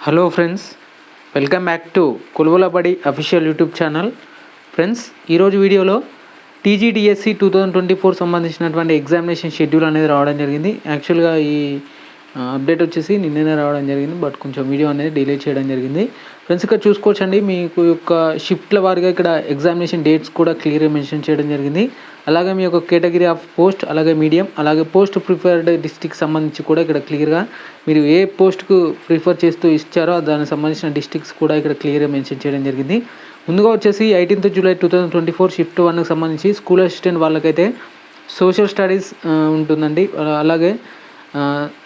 Hello friends welcome back to కొలువలబడి official YouTube channel friends ఈరోజు వీడియోలో TGDSC two thousand twenty four సంబంధించినటువంటి examination schedule అనేది రావడం జరిగింది. యాక్చువల్గా ఈ అప్డేట్ వచ్చేసి నిన్ననే రావడం జరిగింది బట్ కొంచెం వీడియో అనేది డిలే చేయడం జరిగింది. ఫ్రెండ్స్ ఇక్కడ చూసుకోవచ్చండి మీకు యొక్క షిఫ్ట్ల వారిగా ఇక్కడ ఎగ్జామినేషన్ డేట్స్ కూడా క్లియర్గా మెన్షన్ చేయడం జరిగింది. అలాగే మీ యొక్క కేటగిరీ ఆఫ్ పోస్ట్ అలాగే మీడియం అలాగే పోస్ట్ ప్రిఫర్డ్ డిస్టిక్ సంబంధించి కూడా ఇక్కడ క్లియర్గా మీరు ఏ పోస్ట్కు ప్రిఫర్ చేస్తూ ఇచ్చారో దానికి సంబంధించిన డిస్టిక్స్ కూడా ఇక్కడ క్లియర్గా మెన్షన్ చేయడం జరిగింది. ముందుగా వచ్చేసి eighteenth July two thousand twenty four shift వన్కి సంబంధించి స్కూల్ అసిస్టెంట్ వాళ్ళకైతే సోషల్ స్టడీస్ ఉంటుందండి. అలాగే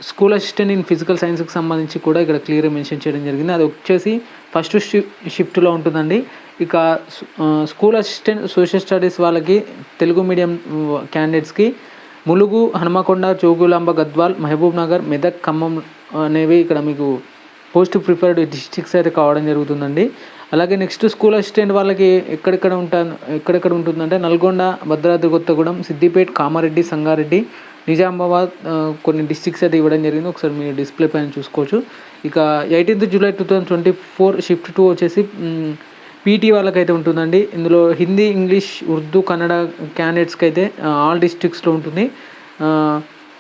స్కూల్ అసిస్టెంట్ ఇన్ ఫిజికల్ సైన్స్కి సంబంధించి కూడా ఇక్కడ క్లియర్గా మెన్షన్ చేయడం జరిగింది. అది వచ్చేసి ఫస్ట్ షిఫ్ట్లో ఉంటుందండి. ఇక స్కూల్ అసిస్టెంట్ సోషల్ స్టడీస్ వాళ్ళకి తెలుగు మీడియం క్యాండిడేట్స్కి ములుగు హనుమకొండ జోగులాంబ గద్వాల్ మహబూబ్ నగర్ మెదక్ ఖమ్మం అనేవి ఇక్కడ మీకు పోస్ట్ ప్రిఫర్డ్ డిస్ట్రిక్ట్స్ అయితే కావడం జరుగుతుందండి. అలాగే నెక్స్ట్ స్కూల్ అసిస్టెంట్ వాళ్ళకి ఎక్కడెక్కడ ఉంటా ఎక్కడెక్కడ ఉంటుందంటే నల్గొండ భద్రాద్రి కొత్తగూడెం సిద్దిపేట్ కామారెడ్డి సంగారెడ్డి నిజామాబాద్ కొన్ని డిస్ట్రిక్ట్స్ అయితే ఇవ్వడం జరిగింది. ఒకసారి మీరు డిస్ప్లే పైన చూసుకోవచ్చు. ఇక eighteenth July two thousand twenty four shift two వచ్చేసి పీటీ వాళ్ళకైతే ఉంటుందండి. ఇందులో హిందీ ఇంగ్లీష్ ఉర్దూ కన్నడ క్యాండిడేట్స్కి అయితే ఆల్ డిస్ట్రిక్ట్స్లో ఉంటుంది.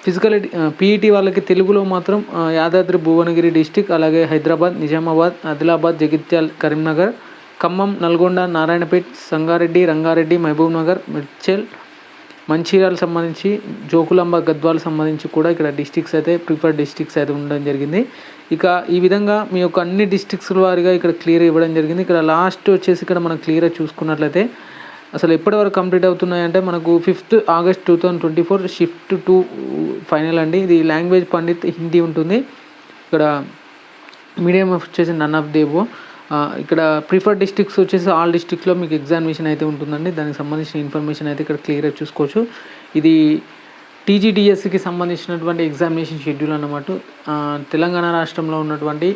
ఫిజికల్ పీఈటీ వాళ్ళకి తెలుగులో మాత్రం యాదాద్రి భువనగిరి డిస్టిక్ అలాగే హైదరాబాద్ నిజామాబాద్ ఆదిలాబాద్ జగిత్యాల్ కరీంనగర్ ఖమ్మం నల్గొండ నారాయణపేట్ సంగారెడ్డి రంగారెడ్డి మహబూబ్ నగర్ మిర్చెల్ మంచిర్యాల సంబంధించి జోకులాంబ గద్వాల సంబంధించి కూడా ఇక్కడ డిస్టిక్స్ అయితే ప్రిఫర్డ్ డిస్టిక్స్ అయితే ఉండడం జరిగింది. ఇక ఈ విధంగా మీ యొక్క అన్ని డిస్టిక్స్ వారిగా ఇక్కడ క్లియర్ ఇవ్వడం జరిగింది. ఇక్కడ లాస్ట్ వచ్చేసి ఇక్కడ మనం క్లియర్గా చూసుకున్నట్లయితే అసలు ఎప్పటి వరకు కంప్లీట్ అవుతున్నాయంటే మనకు fifth August two thousand twenty four shift two final అండి. ఇది లాంగ్వేజ్ పండిత్ హిందీ ఉంటుంది. ఇక్కడ మీడియం వచ్చేసి నన్ ఆఫ్ దేవో ఇక్కడ ప్రిఫర్ డిస్ట్రిక్ట్స్ వచ్చేసి ఆల్ డిస్ట్రిక్ట్లో మీకు ఎగ్జామినేషన్ అయితే ఉంటుందండి. దానికి సంబంధించిన ఇన్ఫర్మేషన్ అయితే ఇక్కడ క్లియర్గా చూసుకోవచ్చు. ఇది టీజీడిఎస్కి సంబంధించినటువంటి ఎగ్జామినేషన్ షెడ్యూల్ అన్నమాట. తెలంగాణ రాష్ట్రంలో ఉన్నటువంటి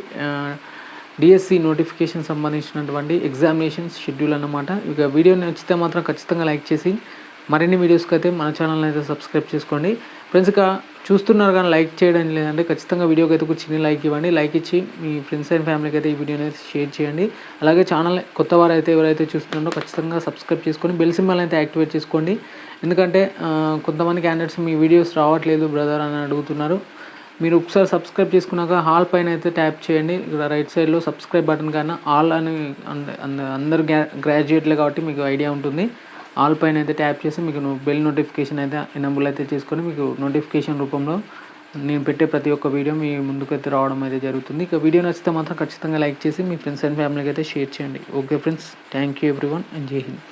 డిఎస్సి నోటిఫికేషన్ సంబంధించినటువంటి ఎగ్జామినేషన్ షెడ్యూల్ అన్నమాట. ఇక వీడియో నచ్చితే మాత్రం ఖచ్చితంగా లైక్ చేసి మరిన్ని వీడియోస్కి అయితే మన ఛానల్ని అయితే సబ్స్క్రైబ్ చేసుకోండి. ఫ్రెండ్స్ ఇక చూస్తున్నారు కానీ లైక్ చేయడం లేదంటే ఖచ్చితంగా వీడియోకి అయితే ఒక చిన్న లైక్ ఇవ్వండి. లైక్ ఇచ్చి మీ ఫ్రెండ్స్ అండ్ ఫ్యామిలీకి అయితే ఈ వీడియోని అయితే షేర్ చేయండి. అలాగే ఛానల్ కొత్త వారు అయితే ఎవరైతే చూస్తున్నారో ఖచ్చితంగా సబ్స్క్రైబ్ చేసుకొని బెల్ సింబల్ అయితే యాక్టివేట్ చేసుకోండి. ఎందుకంటే కొంతమంది క్యాండిడేట్స్ మీ వీడియోస్ రావట్లేదు బ్రదర్ అని అడుగుతున్నారు. మీరు ఒకసారి సబ్స్క్రైబ్ చేసుకున్నాక హాల్ పైన అయితే ట్యాప్ చేయండి. ఇక్కడ రైట్ సైడ్లో సబ్స్క్రైబ్ బటన్ కన్నా ఆల్ అని అందరు గ్రాడ్యుయేట్లే కాబట్టి మీకు ఐడియా ఉంటుంది. ఆల్ పైన అయితే ట్యాప్ చేసి మీకు బెల్ నోటిఫికేషన్ అయితే ఎనబుల్ అయితే చేసుకొని మీకు నోటిఫికేషన్ రూపంలో నేను పెట్టే ప్రతి ఒక్క వీడియో మీ ముందుకైతే రావడం అయితే జరుగుతుంది. ఇక వీడియో నచ్చితే మాత్రం ఖచ్చితంగా లైక్ చేసి మీ ఫ్రెండ్స్ అండ్ ఫ్యామిలీకి అయితే షేర్ చేయండి. Okay friends thank you everyone and Jai Hind